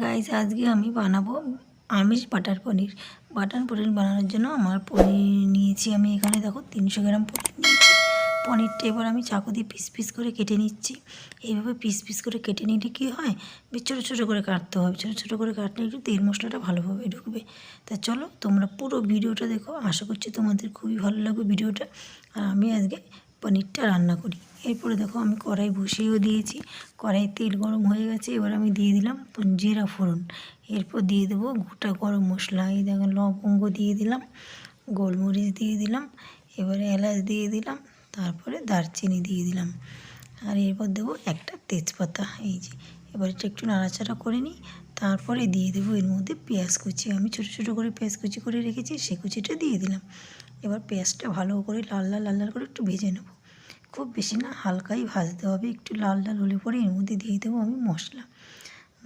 Guys আজকে আমি বানাবো আমিষ বাটার পনির। বাটার পনির বানানোর জন্য আমার পনির নিয়েছি আমি এখানে, দেখো, তিনশো গ্রাম পনির নিয়েছি। পনিরটা এবার আমি চাকু দিয়ে পিস পিস করে কেটে নিচ্ছি। এইভাবে পিস পিস করে কেটে নিলে কী হয়? বেশ ছোটো ছোটো করে কাটতে হবে। ছোটো ছোটো করে কাটলে একটু তেল মশলাটা ভালোভাবে ঢুকবে। তা চলো, তোমরা পুরো ভিডিওটা দেখো। আশা করছি তোমাদের খুবই ভালো লাগবে ভিডিওটা। আর আমি আজকে পনিরটা রান্না করি। এরপরে দেখো আমি কড়াই বসিয়েও দিয়েছি। কড়াই তেল গরম হয়ে গেছে, এবার আমি দিয়ে দিলাম জিরা ফোড়ন। এরপর দিয়ে দেবো গোটা গরম মশলা। এই দেখো লবঙ্গ দিয়ে দিলাম, গোলমরিচ দিয়ে দিলাম, এবারে এলাচ দিয়ে দিলাম, তারপরে দারচিনি দিয়ে দিলাম। আর এরপর দেবো একটা তেজপাতা। এই যে, এবার এটা একটু নাড়াচাড়া করে নিই। তারপরে দিয়ে দেবো এর মধ্যে পেঁয়াজ কুচি। আমি ছোটো ছোটো করে পেঁয়াজ কুচি করে রেখেছি, সে কুচিটা দিয়ে দিলাম। এবার পেঁয়াজটা ভালো করে লাল লাল লাল লাল করে একটু ভেজে নেব। খুব বেশি না, হালকাই ভাজতে হবে, একটু লাল লাল হলে পরে এর মধ্যে দিয়ে দেবো আমি মশলা।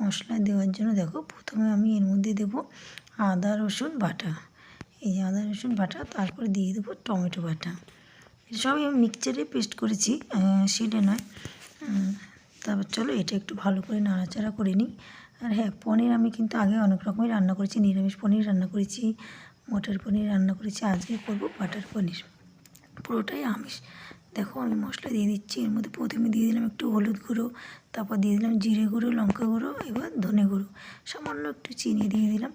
মশলা দেওয়ার জন্য দেখো, প্রথমে আমি এর মধ্যে দেবো আদা, রসুন, বাটা। এই আদা, রসুন, বাটা, তারপরে দিয়ে দেবো টমেটো বাটা। সবই আমি মিক্সচারে পেস্ট করেছি সেটা নয়। তারপর চলো এটা একটু ভালো করে নাড়াচাড়া করে নিই। আর হ্যাঁ পনির আমি কিন্তু আগে অনেক রকমই রান্না করেছি, নিরামিষ পনির রান্না করেছি। মটর পনির রান্না করেছি, আজকে করব বাটার পনির। পুরোটাই আমিষ। দেখো, আমি মশলা দিয়ে দিচ্ছি, এর মধ্যে প্রথমে দিয়ে দিলাম একটু হলুদ গুঁড়ো, তারপর দিয়ে দিলাম জিরে গুঁড়ো, লঙ্কা গুঁড়ো, এবার ধনে গুঁড়ো। সামান্য একটু চিনি দিয়ে দিলাম,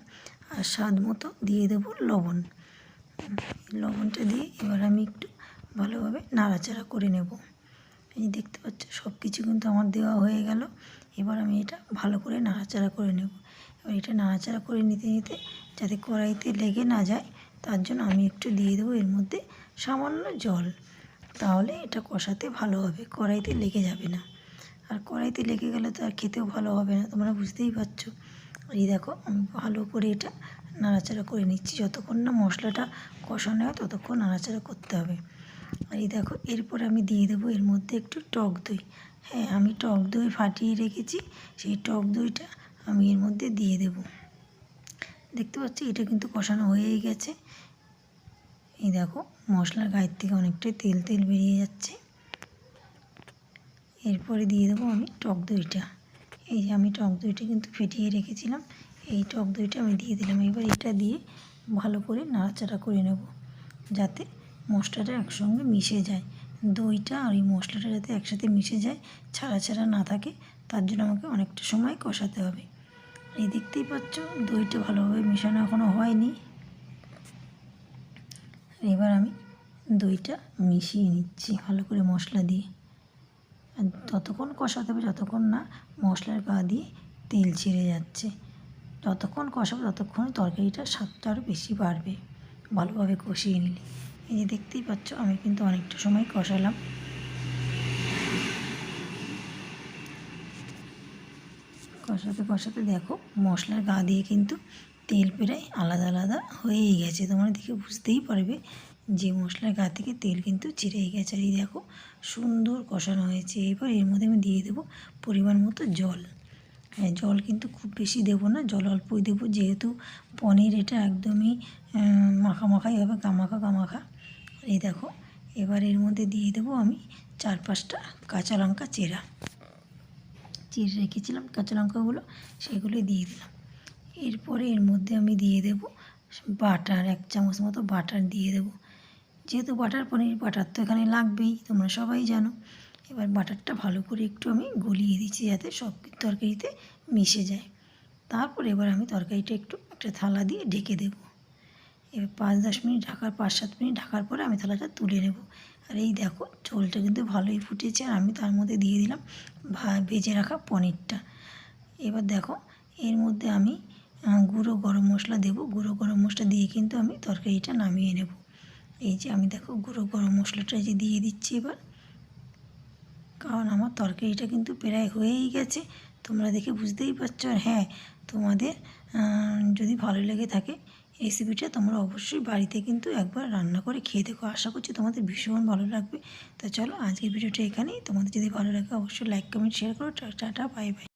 আর স্বাদ মতো দিয়ে দেবো লবণ। লবণটা দিয়ে এবার আমি একটু ভালোভাবে নাড়াচাড়া করে নেব। এই দেখতে পাচ্ছ সব কিছু কিন্তু আমার দেওয়া হয়ে গেল। এবার আমি এটা ভালো করে নাড়াচাড়া করে নেব। এবার এটা নাড়াচাড়া করে নিতে নিতে যাতে কড়াইতে লেগে না যায়, তার জন্য আমি একটু দিয়ে দেবো এর মধ্যে সামান্য জল। তাহলে এটা কষাতে ভালো হবে, কড়াইতে লেগে যাবে না। আর কড়াইতে লেগে গেলে তো আর খেতেও ভালো হবে না, তোমরা বুঝতেই পারছ। আর এই দেখো, আমি ভালো করে এটা নাড়াচাড়া করে নিচ্ছি। যতক্ষণ না মশলাটা কষানো হয়, ততক্ষণ নাড়াচাড়া করতে হবে। আর এই দেখো, এরপর আমি দিয়ে দেবো এর মধ্যে একটু টক দই। হ্যাঁ আমি টক দই ফাটিয়ে রেখেছি। সেই টক দইটা আমি এর মধ্যে দিয়ে দেব। দেখতে পাচ্ছি? এটা কিন্তু কষানো হয়েই গেছে। এই দেখো, মশলার গায়ের থেকে অনেকটাই তেল তেল বেরিয়ে যাচ্ছে। এরপরে দিয়ে দেবো আমি টক দইটা। এই যে আমি টক দইটা কিন্তু ফেটিয়ে রেখেছিলাম। এই টক দইটা আমি দিয়ে দিলাম। এবার এটা দিয়ে ভালো করে নাড়াচাড়া করে নেব, যাতে মশলাটা একসঙ্গে মিশে যায়। দইটা আর এই মশলাটা যাতে একসাথে মিশে যায়, ছাড়া ছাড়া না থাকে তার জন্য আমাকে অনেকটা সময় কষাতে হবে। এই দেখতেই পাচ্ছ, দইটা ভালোভাবে মেশানো এখনও হয়নি। এবার আমি দইটা মিশিয়ে নিচ্ছি ভালো করে মশলা দিয়ে। আর ততক্ষণ কষাতে হবে, যতক্ষণ না মশলার গা দিয়ে তেল ছেড়ে যাচ্ছে। যতক্ষণ কষাবো ততক্ষণ তরকারিটার স্বাদটা আরও বেশি বাড়বে। ভালোভাবে কষিয়ে নিলে। এই যে দেখতেই পাচ্ছ, আমি কিন্তু অনেকটা সময় কষালাম। কষাতে কষাতে দেখো মশলার গা দিয়ে কিন্তু তেল প্রায় আলাদা আলাদা হয়েই গেছে। তোমরা দেখে বুঝতেই পারবে যে মশলার গা থেকে তেল কিন্তু ছিঁড়েই গেছে। আর এই দেখো সুন্দর কষানো হয়েছে। এবার এর মধ্যে আমি দিয়ে দেবো পরিমাণ মতো জল। হ্যাঁ জল কিন্তু খুব বেশি দেবো না, জল অল্পই দেবো। যেহেতু পনির এটা একদমই মাখা মাখাই হবে কামাখা কামাখা এই দেখো, এবার এর মধ্যে দিয়ে দেবো আমি চার পাঁচটা কাঁচা লঙ্কা চেরা। চিড়ে রেখেছিলাম, কাঁচা লঙ্কাগুলো, সেগুলো দিয়ে দিলাম। এরপরে এর মধ্যে আমি দিয়ে দেবো বাটার, এক চামচ মতো বাটার দিয়ে দেবো। যেহেতু বাটার, পনির বাটার তো এখানে লাগবেই, তোমরা সবাই জানো। এবার বাটারটা ভালো করে একটু আমি গলিয়ে দিচ্ছি যাতে সব তরকারিতে মিশে যায়। তারপর এবার আমি তরকারিটা একটু একটা থালা দিয়ে ঢেকে দেবো। এবার পাঁচ দশ মিনিট ঢাকার, পাঁচ সাত মিনিট ঢাকার পরে আমি থালাটা তুলে নেব। আর এই দেখো ঝোলটা কিন্তু ভালোই ফুটেছে আর আমি তার মধ্যে দিয়ে দিলাম ভেজে রাখা পনিরটা। এবার দেখো, এর মধ্যে আমি গুঁড়ো গরম মশলা দেবো। গুঁড়ো গরম মশলা দিয়ে কিন্তু আমি তরকারিটা নামিয়ে নেব। এই যে আমি দেখো, গুঁড়ো গরম মশলাটা যে দিয়ে দিচ্ছি এবার। কারণ আমার তরকারিটা কিন্তু প্রায় হয়েই গেছে। তোমরা দেখে বুঝতেই পারছ। আর হ্যাঁ তোমাদের যদি ভালো লেগে থাকে রেসিপিটা তোমরা অবশ্যই বাড়িতে কিন্তু একবার রান্না করে খেয়ে দেখো। আশা করছি তোমাদের ভীষণ ভালো লাগবে। তা চলো আজকের ভিডিওটা এখানেই। তোমাদের যদি ভালো লাগে অবশ্যই লাইক কমেন্ট শেয়ার করো। Tata bye bye